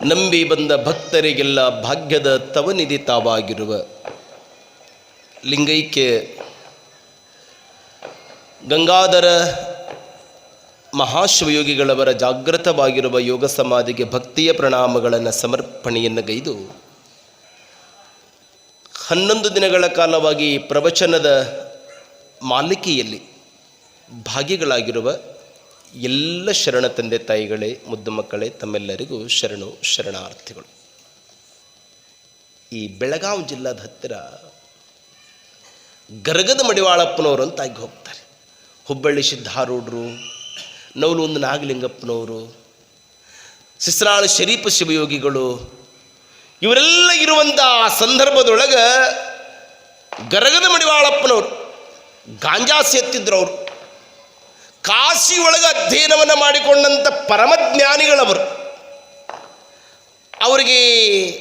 ನಂಬಿ ಬಂದ ಭಕ್ತರಿಗೆಲ್ಲ ಭಾಗ್ಯದ ತವನಿಧಿ ತಾವಾಗಿರುವ ಲಿಂಗೈಕ್ಯ ಗಂಗಾಧರ ಮಹಾಶಿವಯೋಗಿಗಳವರ ಜಾಗೃತವಾಗಿರುವ ಯೋಗ ಸಮಾಧಿಗೆ ಭಕ್ತಿಯ ಪ್ರಣಾಮಗಳನ್ನು ಸಮರ್ಪಣೆಯನ್ನು ಗೈದು ಹನ್ನೊಂದು ದಿನಗಳ ಕಾಲವಾಗಿ ಪ್ರವಚನದ ಮಾಲಿಕೆಯಲ್ಲಿ ಭಾಗಿಗಳಾಗಿರುವ ಎಲ್ಲ ಶರಣ ತಂದೆ ತಾಯಿಗಳೇ, ಮುದ್ದು ಮಕ್ಕಳೇ, ತಮ್ಮೆಲ್ಲರಿಗೂ ಶರಣು ಶರಣಾರ್ಥಿಗಳು. ಈ ಬೆಳಗಾವಿ ಜಿಲ್ಲಾದ ಹತ್ತಿರ ಗರಗದ ಮಡಿವಾಳಪ್ಪನವರು ಅಂತ ಆಗಿ ಹೋಗ್ತಾರೆ. ಹುಬ್ಬಳ್ಳಿ ಸಿದ್ಧಾರೂಢರು, ನವಲುಂದ ನಾಗಲಿಂಗಪ್ಪನವರು, ಸಿಸ್ರಾಳ ಶರೀಫ ಶಿವಯೋಗಿಗಳು, ಇವರೆಲ್ಲ ಇರುವಂಥ ಆ ಸಂದರ್ಭದೊಳಗೆ ಗರಗದ ಮಡಿವಾಳಪ್ಪನವರು, ಗಾಂಜಾ ಸೇತ್ತಿದ್ರು ಅವರು. ಕಾಶಿ ಒಳಗೆ ಅಧ್ಯಯನವನ್ನು ಮಾಡಿಕೊಂಡಂಥ ಪರಮಜ್ಞಾನಿಗಳವರು, ಅವರಿಗೆ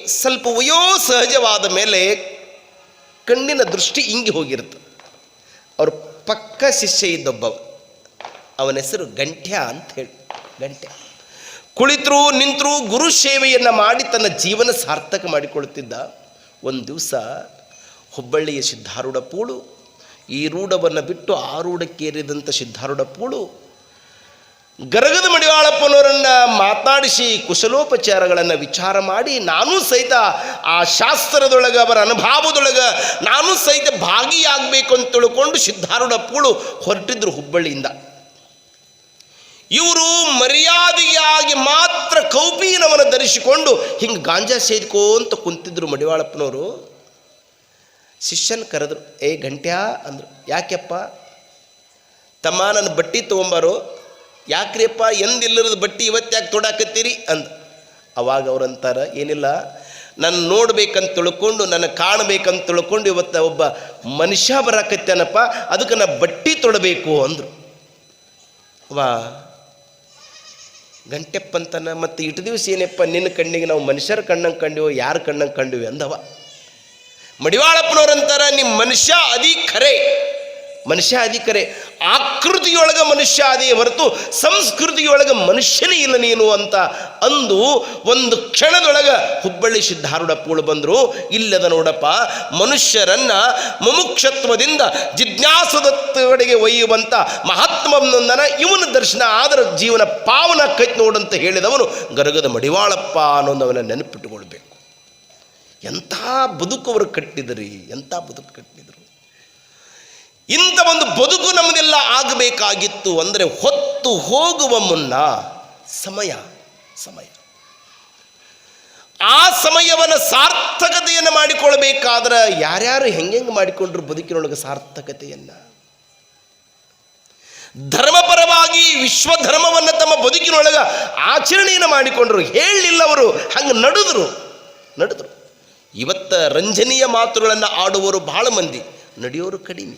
ಸ್ವಲ್ಪ ವಯೋ ಸಹಜವಾದ ಮೇಲೆ ಕಣ್ಣಿನ ದೃಷ್ಟಿ ಇಂಗಿ ಹೋಗಿರುತ್ತೆ. ಅವರು ಪಕ್ಕ ಶಿಷ್ಯ ಇದ್ದೊಬ್ಬ ಅವನ ಹೆಸರು ಗಂಟ್ಯ ಅಂತ ಹೇಳಿ, ಗಂಟ್ಯ. ಕುಳಿತರು ನಿಂತರು ಗುರು ಸೇವೆಯನ್ನು ಮಾಡಿ ತನ್ನ ಜೀವನ ಸಾರ್ಥಕ ಮಾಡಿಕೊಳ್ಳುತ್ತಿದ್ದ ಒಂದು ದಿವಸ ಹುಬ್ಬಳ್ಳಿಯ ಸಿದ್ಧಾರೂಢ ಪೂಳು ಈ ರೂಢವನ್ನು ಬಿಟ್ಟು ಆ ರೂಢಕ್ಕೇರಿದಂಥ ಸಿದ್ಧಾರೂಢಪ್ಪಗಳು ಗರಗದ ಮಡಿವಾಳಪ್ಪನವರನ್ನು ಮಾತಾಡಿಸಿ ಕುಶಲೋಪಚಾರಗಳನ್ನು ವಿಚಾರ ಮಾಡಿ ನಾನೂ ಸಹಿತ ಆ ಶಾಸ್ತ್ರದೊಳಗೆ, ಅವರ ಅನುಭವದೊಳಗೆ ನಾನು ಸಹಿತ ಭಾಗಿಯಾಗಬೇಕು ಅಂತ ತಿಳ್ಕೊಂಡು ಸಿದ್ಧಾರೂಢಪ್ಪಗಳು ಹೊರಟಿದ್ರು ಹುಬ್ಬಳ್ಳಿಯಿಂದ. ಇವರು ಮರ್ಯಾದೆಯಾಗಿ ಮಾತ್ರ ಕೌಪೀನವನ್ನು ಧರಿಸಿಕೊಂಡು ಹಿಂಗೆ ಗಾಂಜಾ ಸೇದ್ಕೋಂತ ಕುಂತಿದ್ರು ಮಡಿವಾಳಪ್ಪನವರು. ಶಿಷ್ಯನ ಕರೆದ್ರು, ಏ ಗಂಟ್ಯಾ ಅಂದರು ಯಾಕೆಪ್ಪ ತಮ್ಮ ನನ್ನ ಬಟ್ಟಿ ತೊಗೊಂಬಾರೋ. ಯಾಕ್ರಿಯಪ್ಪ, ಎಂದಿಲ್ಲರದ ಬಟ್ಟಿ ಇವತ್ತ್ಯಾಕೆ ತೊಡಾಕತ್ತೀರಿ? ಅಂದ. ಅವಾಗ ಅವ್ರಂತಾರ ಏನಿಲ್ಲ ನನ್ನ ನೋಡ್ಬೇಕಂತ ತಿಳ್ಕೊಂಡು, ನನ್ನ ಕಾಣಬೇಕಂತ ತಿಳ್ಕೊಂಡು ಇವತ್ತು ಒಬ್ಬ ಮನುಷ್ಯ ಬರಾಕತ್ತೇನಪ್ಪ ಅದಕ್ಕೆ ನಾ ಬಟ್ಟಿ ತೊಡಬೇಕು, ಅಂದರು. ವಾ ಗಂಟೆಪ್ಪಂತನ ಮತ್ತು ಇಟ್ಟು ದಿವಸ ಏನಪ್ಪ ನಿನ್ನ ಕಣ್ಣಿಗೆ ನಾವು ಮನುಷ್ಯರ ಕಣ್ಣಂಗೆ ಕಂಡಿವೋ, ಯಾರ ಕಣ್ಣಂಗೆ ಕಂಡಿವಿ? ಅಂದವ. ಮಡಿವಾಳಪ್ಪನವ್ರಂತಾರ ನಿಮ್ಮ ಮನುಷ್ಯ ಅದಿ ಖರೆ. ಮನುಷ್ಯ ಅದಿ ಖರೆ. ಆಕೃತಿಯೊಳಗೆ ಮನುಷ್ಯ ಅದೇ ಹೊರತು ಸಂಸ್ಕೃತಿಯೊಳಗೆ ಮನುಷ್ಯನೇ ಇಲ್ಲ ನೀನು ಅಂತ ಅಂದು ಒಂದು ಕ್ಷಣದೊಳಗೆ ಹುಬ್ಬಳ್ಳಿ ಸಿದ್ಧಾರೂಢಪ್ಪಗಳು ಬಂದರು. ಇಲ್ಲದ ನೋಡಪ್ಪ, ಮನುಷ್ಯರನ್ನ ಮುಮುಕ್ಷತ್ವದಿಂದ ಜಿಜ್ಞಾಸದತ್ತಡೆಗೆ ಒಯ್ಯುವಂಥ ಮಹಾತ್ಮನೊಂದನ ಇವನ ದರ್ಶನ ಆದರ ಜೀವನ ಪಾವನ ಕೈತ್ ನೋಡಂತ ಹೇಳಿದವನು ಗರಗದ ಮಡಿವಾಳಪ್ಪ ಅನ್ನೋದವನ್ನ ನೆನಪಿಟ್ಟುಕೊಳ್ಬೇಕು. ಎಂಥ ಬದುಕು ಕಟ್ಟಿದ್ರಿ, ಎಂಥ ಬದುಕು ಕಟ್ಟಿದರು. ಇಂಥ ಒಂದು ಬದುಕು ನಮ್ಮದೆಲ್ಲ ಆಗಬೇಕಾಗಿತ್ತು ಅಂದರೆ ಹೊತ್ತು ಹೋಗುವ ಮುನ್ನ ಸಮಯ ಸಮಯ. ಆ ಸಮಯವನ್ನು ಸಾರ್ಥಕತೆಯನ್ನು ಮಾಡಿಕೊಳ್ಬೇಕಾದ್ರೆ ಯಾರ್ಯಾರು ಹೆಂಗೆಂಗೆ ಮಾಡಿಕೊಂಡ್ರು ಬದುಕಿನೊಳಗೆ ಸಾರ್ಥಕತೆಯನ್ನು? ಧರ್ಮಪರವಾಗಿ ವಿಶ್ವಧರ್ಮವನ್ನು ತಮ್ಮ ಬದುಕಿನೊಳಗೆ ಆಚರಣೆಯನ್ನು ಮಾಡಿಕೊಂಡ್ರು. ಹೇಳಲಿಲ್ಲ ಅವರು, ಹಂಗೆ ನಡೆದ್ರು ನಡೆದ್ರು. ಇವತ್ತ ರಂಜನೀಯ ಮಾತುಗಳನ್ನು ಆಡುವವರು ಭಾಳ ಮಂದಿ. ನಡೆಯೋರು ಕಡಿಮೆ.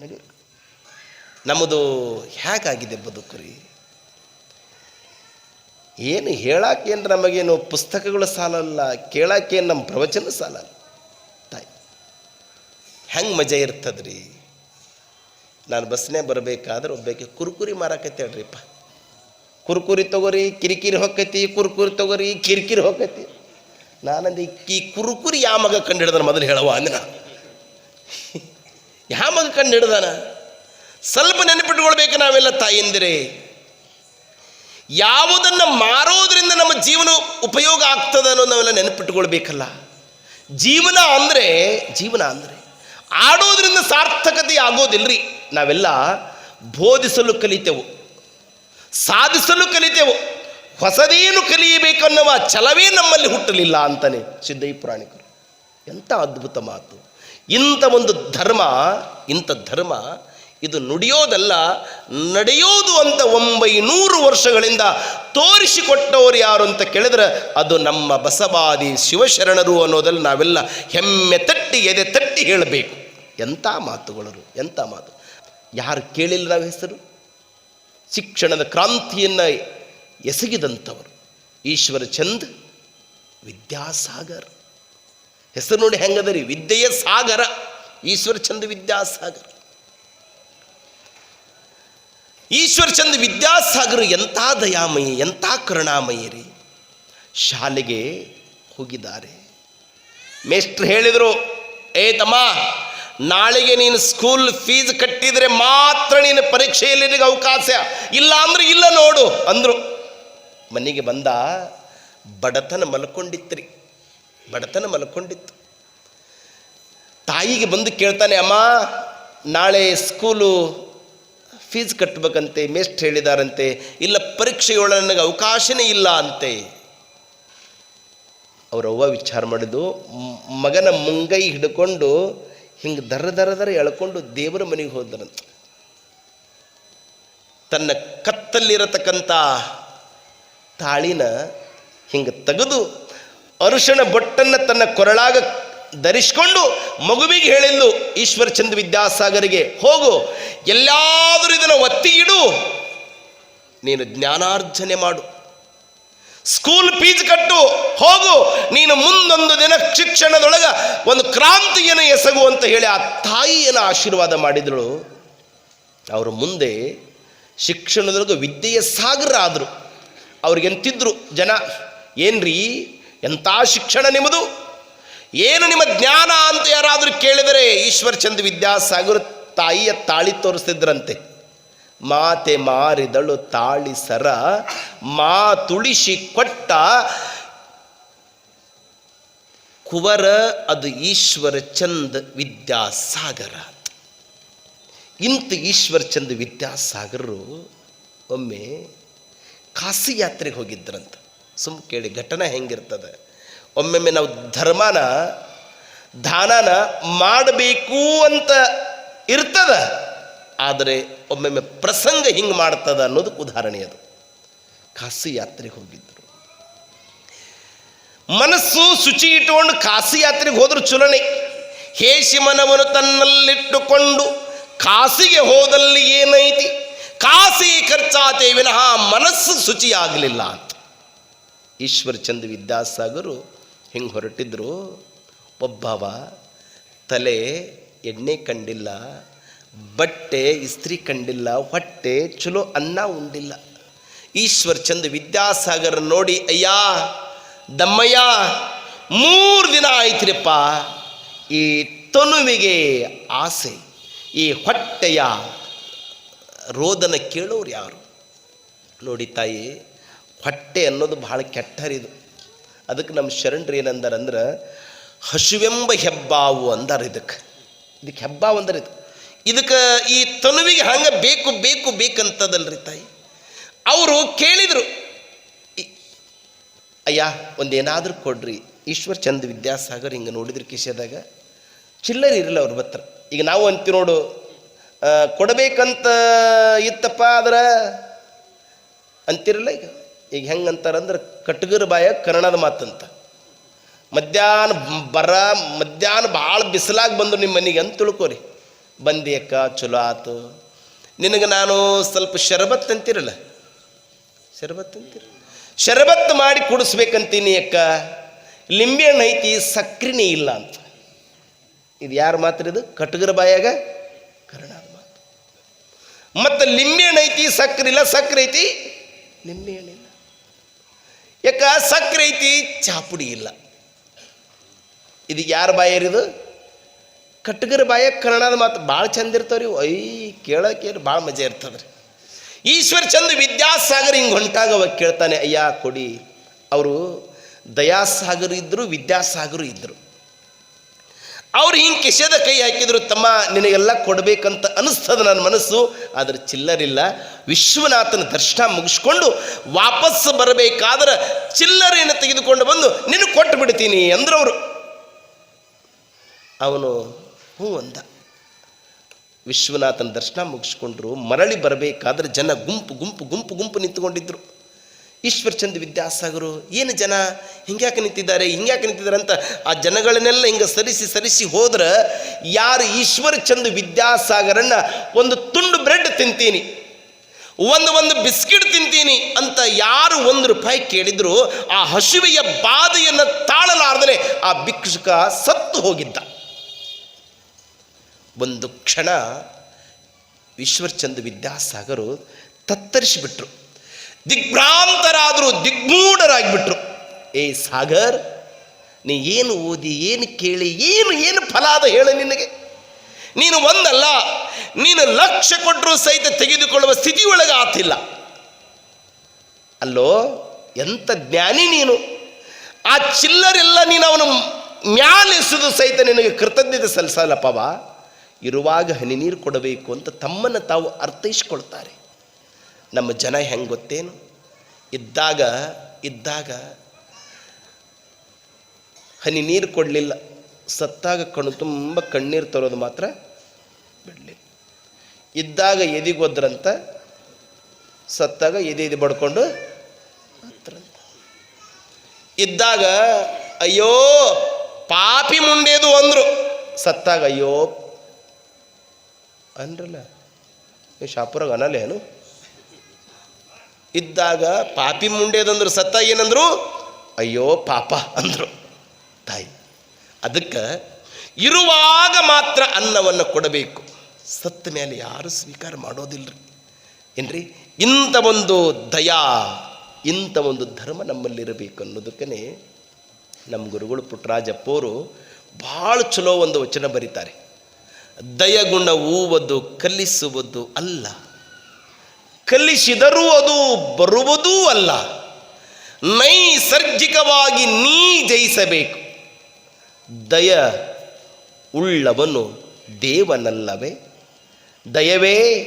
ನಡೆಯೋರು ನಮ್ಮದು ಹೇಗಾಗಿದೆ ಬದುಕು ರೀ ಏನು ಹೇಳಕ್ಕೇನು ನಮಗೇನು ಪುಸ್ತಕಗಳು ಸಾಲಲ್ಲ ಕೇಳಕ್ಕೇನು ನಮ್ಮ ಪ್ರವಚನ ಸಾಲಲ್ಲ. ತಾಯಿ, ಹೆಂಗೆ ಮಜಾ ಇರ್ತದ್ರಿ? ನಾನು ಬಸ್ನೇ ಬರಬೇಕಾದ್ರೆ ಒಬ್ಬಕ್ಕೆ ಕುರುಕುರಿ ಮಾರಾಕತ್ತೇಳ್ರಿಪ್ಪ ಕುರುಕುರಿ ತಗೋರಿ, ಕಿರಿಕಿರಿ ಹೊಕ್ಕತಿ, ಕುರುಕುರಿ ತಗೋರಿ, ಕಿರಿಕಿರಿ ಹೊಕ್ಕೈತಿ. ನಾನಂದು ಈ ಕುರುಕುರಿ ಯಾವ ಮಗ ಕಂಡು ಹಿಡ್ದಾನ ಮೊದಲು ಹೇಳವ ಅಂದಿನ. ಯಾ ಮಗ ಕಂಡು ಹಿಡ್ದಾನ ಸ್ವಲ್ಪ ನೆನಪಿಟ್ಕೊಳ್ಬೇಕು ನಾವೆಲ್ಲ ತಾಯಿಂದಿರೇ. ಯಾವುದನ್ನು ಮಾರೋದ್ರಿಂದ ನಮ್ಮ ಜೀವನ ಉಪಯೋಗ ಆಗ್ತದೆ ಅನ್ನೋದು ನಾವೆಲ್ಲ ನೆನಪಿಟ್ಟುಕೊಳ್ಬೇಕಲ್ಲ ಜೀವನ ಅಂದರೆ ಜೀವನ ಅಂದರೆ ಆಡೋದ್ರಿಂದ ಸಾರ್ಥಕತೆ ಆಗೋದಿಲ್ಲರಿ ನಾವೆಲ್ಲ ಬೋಧಿಸಲು ಕಲಿತೆವು. ಸಾಧಿಸಲು ಕಲಿತೆವು. ಹೊಸದೇನು ಕಲಿಯಬೇಕನ್ನುವ ಛಲವೇ ನಮ್ಮಲ್ಲಿ ಹುಟ್ಟಲಿಲ್ಲ ಅಂತಾನೆ ಸಿದ್ದೈ ಪುರಾಣಿಕರು. ಎಂಥ ಅದ್ಭುತ ಮಾತು. ಇಂಥ ಒಂದು ಧರ್ಮ, ಇಂಥ ಧರ್ಮ ಇದು ನುಡಿಯೋದಲ್ಲ, ನಡೆಯೋದು ಅಂತ ಒಂಬೈನೂರು ವರ್ಷಗಳಿಂದ ತೋರಿಸಿಕೊಟ್ಟವರು ಯಾರು ಅಂತ ಕೇಳಿದ್ರೆ ಅದು ನಮ್ಮ ಬಸವಾದಿ ಶಿವಶರಣರು ಅನ್ನೋದಲ್ಲಿ ನಾವೆಲ್ಲ ಹೆಮ್ಮೆ ತಟ್ಟಿ, ಎದೆ ತಟ್ಟಿ ಹೇಳಬೇಕು. ಎಂಥ ಮಾತುಗಳರು, ಎಂಥ ಮಾತು. ಯಾರು ಕೇಳಿಲ್ಲ ನಾವು ಹೆಸರು? ಶಿಕ್ಷಣದ ಕ್ರಾಂತಿಯನ್ನು ಎಸಗಿದಂಥವರು. ಈಶ್ವರ ಚಂದ್, ವಿದ್ಯಾಸಾಗರ್. ಹೆಸರು ನೋಡಿ ಹೆಂಗದರಿ? ವಿದ್ಯೆಯ ಸಾಗರ, ಈಶ್ವರ ಚಂದ್, ವಿದ್ಯಾಸಾಗರ್. ಈಶ್ವರ ಚಂದ್, ವಿದ್ಯಾಸಾಗರ್ ಎಂಥ ದಯಾಮಯಿ, ಎಂಥ ಕರುಣಾಮಯಿರಿ. ಶಾಲೆಗೆ ಹೋಗಿದ್ದಾರೆ. ಮೇಸ್ಟ್ರ್ ಹೇಳಿದರು, ಏ ತಮ್ಮ, ನಾಳೆಗೆ ನೀನು ಸ್ಕೂಲ್ ಫೀಸ್ ಕಟ್ಟಿದರೆ ಮಾತ್ರ ನೀನು ಪರೀಕ್ಷೆಯಲ್ಲಿ ನಿನಗೆ ಅವಕಾಶ. ಇಲ್ಲ ಅಂದ್ರೆ ಇಲ್ಲ ನೋಡು, ಅಂದರು. ಮನೆಗೆ ಬಂದ ಬಡತನ ಮಲ್ಕೊಂಡಿತ್ರಿ. ಬಡತನ ಮಲ್ಕೊಂಡಿತ್ತು. ತಾಯಿಗೆ ಬಂದು ಕೇಳ್ತಾನೆ, ಅಮ್ಮ, ನಾಳೆ ಸ್ಕೂಲು ಫೀಸ್ ಕಟ್ಟಬೇಕಂತೆ ಮೇಸ್ಟ್ ಹೇಳಿದಾರಂತೆ. ಇಲ್ಲ ಪರೀಕ್ಷೆಯೊಳ ನನಗೆ ಅವಕಾಶನೇ ಇಲ್ಲ ಅಂತೆ. ಅವರವ್ವ ವಿಚಾರ ಮಾಡಿದ್ದು, ಮಗನ ಮುಂಗೈ ಹಿಡ್ಕೊಂಡು ಹಿಂಗೆ ದರ ದರ ದರ ಎಳ್ಕೊಂಡು ದೇವರ ಮನೆಗೆ ಹೋದರಂತೆ. ತನ್ನ ಕತ್ತಲ್ಲಿರತಕ್ಕಂಥ ತಾಳಿನ ಹಿಂಗೆ ತೆಗೆದು ಅರುಷಣ ಬೊಟ್ಟನ್ನು ತನ್ನ ಕೊರಳಾಗ ಧರಿಸ್ಕೊಂಡು ಮಗುವಿಗೆ ಹೇಳಿದ್ದು ಈಶ್ವರ ಚಂದ್ರ ವಿದ್ಯಾಸಾಗರಿಗೆ ಹೋಗು, ಎಲ್ಲಾದರೂ ಇದನ್ನು ಒತ್ತಿ ಇಡು ನೀನು ಜ್ಞಾನಾರ್ಜನೆ ಮಾಡು. ಸ್ಕೂಲ್ ಫೀಸ್ ಕಟ್ಟು, ಹೋಗು, ನೀನು ಮುಂದೊಂದು ದಿನ ಶಿಕ್ಷಣದೊಳಗ ಒಂದು ಕ್ರಾಂತಿಯನ್ನು ಎಸಗು ಅಂತ ಹೇಳಿ ಆ ತಾಯಿಯನ್ನು ಆಶೀರ್ವಾದ ಮಾಡಿದಳು. ಅವರು ಮುಂದೆ ಶಿಕ್ಷಣದೊಳಗೆ ವಿದ್ಯೆಯ ಸಾಗರ ಆದರು. ಅವ್ರಿಗೆಂತಿದ್ರು ಜನ, ಏನ್ರಿ, ಎಂಥ ಶಿಕ್ಷಣ ನಿಮ್ಮದು? ಏನು ನಿಮ್ಮ ಜ್ಞಾನ ಅಂತ ಯಾರಾದರೂ ಕೇಳಿದರೆ ಈಶ್ವರ್ ಚಂದ್ ವಿದ್ಯಾಸಾಗರ್ ತಾಯಿಯ ತಾಳಿ ತೋರಿಸ್ತಿದ್ರಂತೆ. ಮಾತೆ ಮಾರಿದಳು ತಾಳಿ ಸರ, ಮಾ ತುಳಿಸಿ ಕೊಟ್ಟ ಕುವರ ಅದು ಈಶ್ವರ ಚಂದ್ ವಿದ್ಯಾಸಾಗರ. ಇಂತ ಈಶ್ವರ ಚಂದ್ ವಿದ್ಯಾಸಾಗರರು ಒಮ್ಮೆ ಕಾಶಿ ಯಾತ್ರೆಗೆ ಹೋಗಿದ್ರಂತ. ಸುಮ್ ಕೇಳಿ, ಘಟನೆ ಹೆಂಗಿರ್ತದೆ? ಒಮ್ಮೊಮ್ಮೆ ನಾವು ಧರ್ಮನ, ದಾನನ ಮಾಡಬೇಕು ಅಂತ ಇರ್ತದ. ಆದರೆ ಒಮ್ಮೊಮ್ಮೆ ಪ್ರಸಂಗ ಹಿಂಗೆ ಮಾಡ್ತದ ಅನ್ನೋದಕ್ಕೆ ಉದಾಹರಣೆ ಅದು. ಕಾಸಿ ಯಾತ್ರೆಗೆ ಹೋಗಿದ್ರು. ಮನಸ್ಸು ಶುಚಿ ಇಟ್ಟುಕೊಂಡು ಕಾಶಿ ಯಾತ್ರೆಗೆ ಹೋದ್ರು ಚುಲನೆ. ಹೇಸಿ ಮನವನ್ನು ತನ್ನಲ್ಲಿಟ್ಟುಕೊಂಡು ಕಾಸಿಗೆ ಹೋದಲ್ಲಿ ಏನೈತಿ? ಕಾಸಿ ಖರ್ಚಾತೆ ವಿನಃ ಮನಸ್ಸು ಶುಚಿಯಾಗಲಿಲ್ಲ ಅಂತ. ಈಶ್ವರ ಚಂದ್ ವಿದ್ಯಾಸಾಗರು ಹಿಂಗೆ ಹೊರಟಿದ್ರು, ಒಬ್ಬವ ತಲೆ ಎಣ್ಣೆ ಕಂಡಿಲ್ಲ, ಬಟ್ಟೆ ಇಸ್ತ್ರಿ ಕಂಡಿಲ್ಲ, ಹೊಟ್ಟೆ ಚಲೋ ಅನ್ನ ಉಂಡಿಲ್ಲ. ಈಶ್ವರ ಚಂದ್ ವಿದ್ಯಾಸಾಗರ ನೋಡಿ, ಅಯ್ಯ, ದಮ್ಮಯ್ಯ, ಮೂರು ದಿನ ಆಯ್ತ್ರಿಪ್ಪ, ಈ ತನುವಿಗೆ ಆಸೆ, ಈ ಹೊಟ್ಟೆಯ ರೋದನ ಕೇಳೋರು ಯಾರು? ನೋಡಿ ತಾಯಿ, ಹೊಟ್ಟೆ ಅನ್ನೋದು ಭಾಳ ಕೆಟ್ಟರಿದು. ಅದಕ್ಕೆ ನಮ್ಮ ಶರಣರು ಏನಂದಾರಂದ್ರೆ, ಹಸುವೆಂಬ ಹೆಬ್ಬಾವು ಅಂದಾರ ಇದಕ್ಕೆ. ಇದಕ್ಕೆ ಹೆಬ್ಬಾವು ಅಂದ್ರೆ ಇದು. ಇದಕ್ಕೆ ಈ ತನುವಿಗೆ ಹಂಗೆ ಬೇಕು ಬೇಕು ಬೇಕಂತದಲ್ರಿ ತಾಯಿ. ಅವರು ಕೇಳಿದರು ಅಯ್ಯ, ಒಂದೇನಾದರೂ ಕೊಡ್ರಿ. ಈಶ್ವರ್ ಚಂದ್ ವಿದ್ಯಾಸಾಗರ್ ಹಿಂಗೆ ನೋಡಿದ್ರೆ ಕಿಶೆದಾಗ. ಚಿಲ್ಲರ್ ಇರಲ್ಲ ಅವ್ರ ಹತ್ರ. ಈಗ ನಾವು ಅಂತೀವಿ ನೋಡು ಕೊಡಬೇಕಂತ ಇತ್ತಪ್ಪ ಆದ್ರೆ ಅಂತಿರಲ್ಲ ಈಗ. ಈಗ ಹೆಂಗೆ ಅಂತಾರಂದ್ರೆ ಕಟ್ಗರ ಬಾಯ ಕನ್ನಡದ ಮಾತಂತ. ಮಧ್ಯಾಹ್ನ ಬರ, ಮಧ್ಯಾಹ್ನ ಭಾಳ ಬಿಸಿಲಾಗಿ ಬಂದು ನಿಮ್ಮ ಮನೆಗೆ ಅಂತ ತಿಳ್ಕೊರಿ. ಬಂದಿ ಅಕ್ಕ, ಚಲೋ ಆತು. ನಿನಗೆ ನಾನು ಸ್ವಲ್ಪ ಶರಬತ್ ಅಂತಿರಲ್ಲ? ಶರಬತ್ ಅಂತೀರ ಶರಬತ್ ಮಾಡಿ ಕುಡಿಸ್ಬೇಕಂತೀನಿ ಅಕ್ಕ. ಲಿಂಬೆ ಹಣ್ಣು ಐತಿ, ಸಕ್ರಿನೇ ಇಲ್ಲ ಅಂತ. ಇದು ಯಾರು ಮಾತ್ರ ಇದು? ಕಟ್ಗರ ಬಾಯಾಗ ಮತ್ತು ಲಿಂಬೆಹಣ್ಣು ಐತಿ ಸಕ್ಕರೆ ಇಲ್ಲ ಸಕ್ಕರೆ ಐತಿ? ಲಿಂಬೆ ಹಣ್ಣಿಲ್ಲ. ಯಾಕ? ಸಕ್ಕರೆ ಐತಿ ಚಾಪುಡಿ ಇಲ್ಲ. ಇದು ಯಾರ ಬಾಯರಿದು ಕಟ್ಟಗರ ಬಾಯ ಕನ್ನಡದ ಮಾತು ಭಾಳ ಚಂದ ಇರ್ತಾವ್ರಿ. ಐ ಕೇಳೋಕೆ ಭಾಳ ಮಜಾ ಇರ್ತದ್ರಿ. ಈಶ್ವರ್ ಚಂದ್ರ ವಿದ್ಯಾಸಾಗರ್ ಹಿಂಗೆ ಹೊಂಟಾಗ ಅವಾಗ ಕೇಳ್ತಾನೆ ಅಯ್ಯ ಕೊಡಿ. ಅವರು ದಯಾಸಾಗರ್ ಇದ್ದರು ವಿದ್ಯಾಸಾಗರು ಇದ್ದರು ಅವ್ರು ಹಿಂಗೆ ಕಿಶದ ಕೈ ಹಾಕಿದ್ರು, ತಮ್ಮ ನಿನಗೆಲ್ಲ ಕೊಡಬೇಕಂತ ಅನಿಸ್ತದೆ ನನ್ನ ಮನಸ್ಸು. ಆದರೆ ಚಿಲ್ಲರಿಲ್ಲ. ವಿಶ್ವನಾಥನ ದರ್ಶನ ಮುಗಿಸ್ಕೊಂಡು ವಾಪಸ್ ಬರಬೇಕಾದ್ರೆ ಚಿಲ್ಲರೆಯನ್ನು ತೆಗೆದುಕೊಂಡು ಬಂದು ನಿನಗೆ ಕೊಟ್ಟು ಬಿಡ್ತೀನಿ ಅಂದ್ರವರು. ಅವನು, ಹೂ ಅಂದ. ವಿಶ್ವನಾಥನ ದರ್ಶನ ಮುಗಿಸ್ಕೊಂಡ್ರು. ಮರಳಿ ಬರಬೇಕಾದ್ರೆ ಜನ ಗುಂಪು ಗುಂಪು ಗುಂಪು ಗುಂಪು ನಿಂತುಕೊಂಡಿದ್ರು. ಈಶ್ವರ್ ಚಂದ್ ವಿದ್ಯಾಸಾಗರು, ಏನು ಜನ ಹಿಂಗ್ಯಾಕೆ ನಿಂತಿದ್ದಾರೆ ಹಿಂಗ್ಯಾಕೆ ನಿಂತಿದ್ದಾರೆ ಅಂತ ಆ ಜನಗಳನ್ನೆಲ್ಲ ಹಿಂಗೆ ಸರಿಸಿ ಸರಿಸಿ ಹೋದ್ರೆ ಯಾರು ಈಶ್ವರ ಚಂದ್ ವಿದ್ಯಾಸಾಗರನ್ನ ಒಂದು ತುಂಡು ಬ್ರೆಡ್ ತಿಂತೀನಿ, ಒಂದು ಒಂದು ಬಿಸ್ಕಿಟ್ ತಿಂತೀನಿ ಅಂತ ಯಾರು ಒಂದು ರೂಪಾಯಿ ಕೇಳಿದ್ರು, ಆ ಹಸುವೆಯ ಬಾಧೆಯನ್ನು ತಾಳಲಾರ್ದನೆ ಆ ಭಿಕ್ಷುಕ ಸತ್ತು ಹೋಗಿದ್ದ. ಒಂದು ಕ್ಷಣ ಈಶ್ವರ್ಚಂದ್ ವಿದ್ಯಾಸಾಗರು ತತ್ತರಿಸಿಬಿಟ್ರು. ದಿಗ್ಭ್ರಾಂತರಾದರು ದಿಗ್ಮೂಢರಾಗಿಬಿಟ್ರು. ಏ ಸಾಗರ್, ನೀ ಏನು ಓದಿ, ಏನು ಕೇಳಿ, ಏನು ಏನು ಫಲ ಅದ ಹೇಳು ನಿನಗೆ. ನೀನು ಒಂದಲ್ಲ, ನೀನು ಲಕ್ಷ ಕೊಟ್ಟರು ಸಹಿತ ತೆಗೆದುಕೊಳ್ಳುವ ಸ್ಥಿತಿ ಒಳಗೆ ಆತಿಲ್ಲ. ಅಲ್ಲೋ ಎಂಥ ಜ್ಞಾನಿ ನೀನು. ಆ ಚಿಲ್ಲರೆಲ್ಲ ನೀನು ಅವನು ಮ್ಯಾಲೆಸುದು ಸಹಿತ ನಿನಗೆ ಕೃತಜ್ಞತೆ ಸಲ್ಲಿಸಲ್ಲಪ್ಪವ ಇರುವಾಗ ಹನಿ ನೀರು ಕೊಡಬೇಕು ಅಂತ ತಮ್ಮನ್ನು ತಾವು ಅರ್ಥೈಸ್ಕೊಳ್ತಾರೆ. ನಮ್ಮ ಜನ ಹೆಂಗೆ ಗೊತ್ತೇನು? ಇದ್ದಾಗ ಇದ್ದಾಗ ಹನಿ ನೀರು ಕೊಡಲಿಲ್ಲ. ಸತ್ತಾಗ ಕಣ್ಣು ತುಂಬ ಕಣ್ಣೀರು ತರೋದು ಮಾತ್ರ ಬಿಡಲಿಲ್ಲ ಇದ್ದಾಗ ಎದಿಗೊದ್ರಂತ ಸತ್ತಾಗ ಎದೆ ಎದೆ ಬಡ್ಕೊಂಡು ಇದ್ದಾಗ ಅಯ್ಯೋ, ಪಾಪಿ ಮುಂಡೇದು ಅಂದರು. ಸತ್ತಾಗ ಅಯ್ಯೋ ಅನ್ರಲ್ಲ ಶಾಪುರಾಗ ಅನ್ನಲ್ಲೇನು ಇದ್ದಾಗ ಪಾಪಿ ಮುಂಡೇದಂದ್ರು ಸತ್ತ ಏನಂದ್ರು? ಅಯ್ಯೋ ಪಾಪ ಅಂದರು. ತಾಯಿ, ಅದಕ್ಕೆ ಇರುವಾಗ ಮಾತ್ರ ಅನ್ನವನ್ನು ಕೊಡಬೇಕು. ಸತ್ತ ಮೇಲೆ ಯಾರು ಸ್ವೀಕಾರ ಮಾಡೋದಿಲ್ಲರಿ ಏನ್ರಿ? ಇಂಥ ಒಂದು ದಯಾ, ಇಂಥ ಒಂದು ಧರ್ಮ ನಮ್ಮಲ್ಲಿರಬೇಕು ಅನ್ನೋದಕ್ಕೇ ನಮ್ಮ ಗುರುಗಳು ಪುಟ್ಟರಾಜಪ್ಪವರು ಭಾಳ ಚಲೋ ಒಂದು ವಚನ ಬರೀತಾರೆ. ದಯಗುಣ ಹೂವದು, ಕಲಿಸುವುದು ಅಲ್ಲ. ಕಲಿಸಿದರೂ ಅದು ಬರುವುದೂ ಅಲ್ಲ. ನೈಸರ್ಗಿಕವಾಗಿ ನೀ ಜಯಿಸಬೇಕು. ದಯ ಉಳ್ಳವನು ದೇವನಲ್ಲವೇ. ದಯವೇ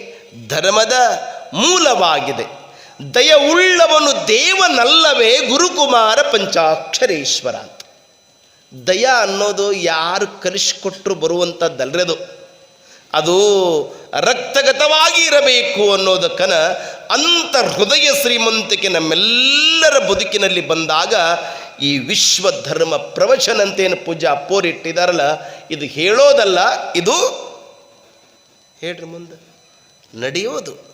ಧರ್ಮದ ಮೂಲವಾಗಿದೆ. ದಯ ಉಳ್ಳವನು ದೇವನಲ್ಲವೇ ಗುರುಕುಮಾರ ಪಂಚಾಕ್ಷರೇಶ್ವರ ದಯ ಅನ್ನೋದು ಯಾರು ಕಲಿಸಿಕೊಟ್ಟರು ಬರುವಂಥದ್ದಲ್ರಿ ಅದು ರಕ್ತಗತವಾಗಿ ಇರಬೇಕು ಅನ್ನೋದಕ್ಕನ ಅಂತ ಹೃದಯ ಶ್ರೀಮಂತಿಕೆ ನಮ್ಮೆಲ್ಲರ ಬದುಕಿನಲ್ಲಿ ಬಂದಾಗ ಈ ವಿಶ್ವ ಧರ್ಮ ಪ್ರವಚನ ಅಂತೇನು ಪೂಜಾ ಪೋರಿಟ್ಟಿದಾರಲ್ಲ ಇದು ಹೇಳೋದಲ್ಲ, ಇದು ಹೇಳ್ರಿ ಮುಂದೆ. ನಡೆಯೋದು.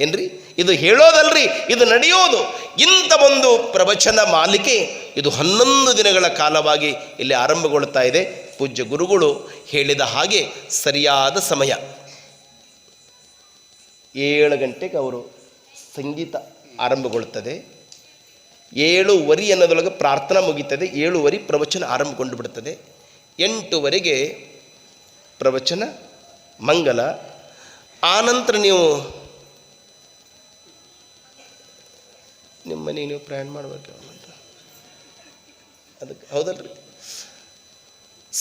ಏನ್ರಿ? ಇದು ಹೇಳೋದಲ್ರಿ, ಇದು ನಡೆಯೋದು. ಇಂಥ ಒಂದು ಪ್ರವಚನ ಮಾಲಿಕೆ ಇದು ಹನ್ನೊಂದು ದಿನಗಳ ಕಾಲವಾಗಿ ಇಲ್ಲಿ ಆರಂಭಗೊಳ್ತಾ ಇದೆ. ಪೂಜ್ಯ ಗುರುಗಳು ಹೇಳಿದ ಹಾಗೆ ಸರಿಯಾದ ಸಮಯ. ಏಳು ಗಂಟೆಗೆ ಅವರು ಸಂಗೀತ ಆರಂಭಗೊಳ್ಳುತ್ತದೆ. ಏಳುವರಿ ಅನ್ನೋದೊಳಗೆ ಪ್ರಾರ್ಥನಾ ಮುಗೀತದೆ. ಏಳುವರಿ ಪ್ರವಚನ ಆರಂಭಗೊಂಡು ಬಿಡ್ತದೆ ಎಂಟುವರೆಗೆ ಪ್ರವಚನ ಮಂಗಲ. ಆನಂತರ ನೀವು ನಿಮ್ಮ ಮನೆಗೆ ನೀವು ಪ್ರಯಾಣ ಮಾಡಬೇಕು ಅದಕ್ಕೆ ಹೌದಲ್ರಿ?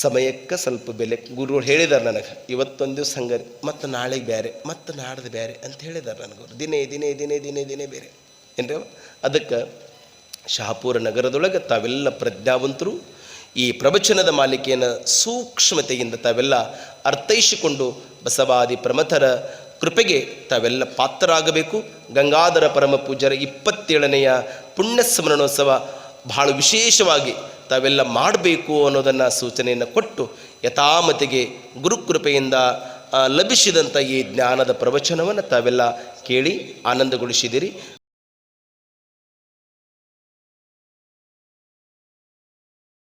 ಸಮಯಕ್ಕೆ ಸ್ವಲ್ಪ ಬೆಲೆ. ಗುರುಗಳು ಹೇಳಿದಾರೆ ನನಗೆ, ಇವತ್ತೊಂದು ದಿವಸ ಹಂಗಾರೆ, ಮತ್ತು ನಾಳೆಗೆ ಬೇರೆ ಮತ್ತು ನಾಡ್ದು ಬೇರೆ ಅಂತ ಹೇಳಿದಾರೆ ನನಗೆ ಅವರು. ದಿನೇ ದಿನೇ ದಿನೇ ದಿನೇ ದಿನೇ ಬೇರೆ. ಏನ್ರಿ ಅದಕ್ಕೆ ಶಹಾಪುರ ನಗರದೊಳಗೆ ತಾವೆಲ್ಲ ಪ್ರಜ್ಞಾವಂತರು, ಈ ಪ್ರವಚನದ ಮಾಲಿಕೆಯನ್ನು ಸೂಕ್ಷ್ಮತೆಯಿಂದ ತಾವೆಲ್ಲ ಅರ್ಥೈಸಿಕೊಂಡು ಬಸವಾದಿ ಪ್ರಮಥರ ಕೃಪೆಗೆ ತಾವೆಲ್ಲ ಪಾತ್ರರಾಗಬೇಕು. ಗಂಗಾಧರ ಪರಮ ಪೂಜರ ಇಪ್ಪತ್ತೇಳನೆಯ ಪುಣ್ಯ ಸ್ಮರಣೋತ್ಸವ ಬಹಳ ವಿಶೇಷವಾಗಿ ತಾವೆಲ್ಲ ಮಾಡಬೇಕು ಅನ್ನೋದನ್ನು ಸೂಚನೆಯನ್ನು ಕೊಟ್ಟು ಯಥಾಮತಿಗೆ ಗುರುಕೃಪೆಯಿಂದ ಲಭಿಸಿದಂಥ ಈ ಜ್ಞಾನದ ಪ್ರವಚನವನ್ನು ತಾವೆಲ್ಲ ಕೇಳಿ ಆನಂದಗೊಳಿಸಿದಿರಿ.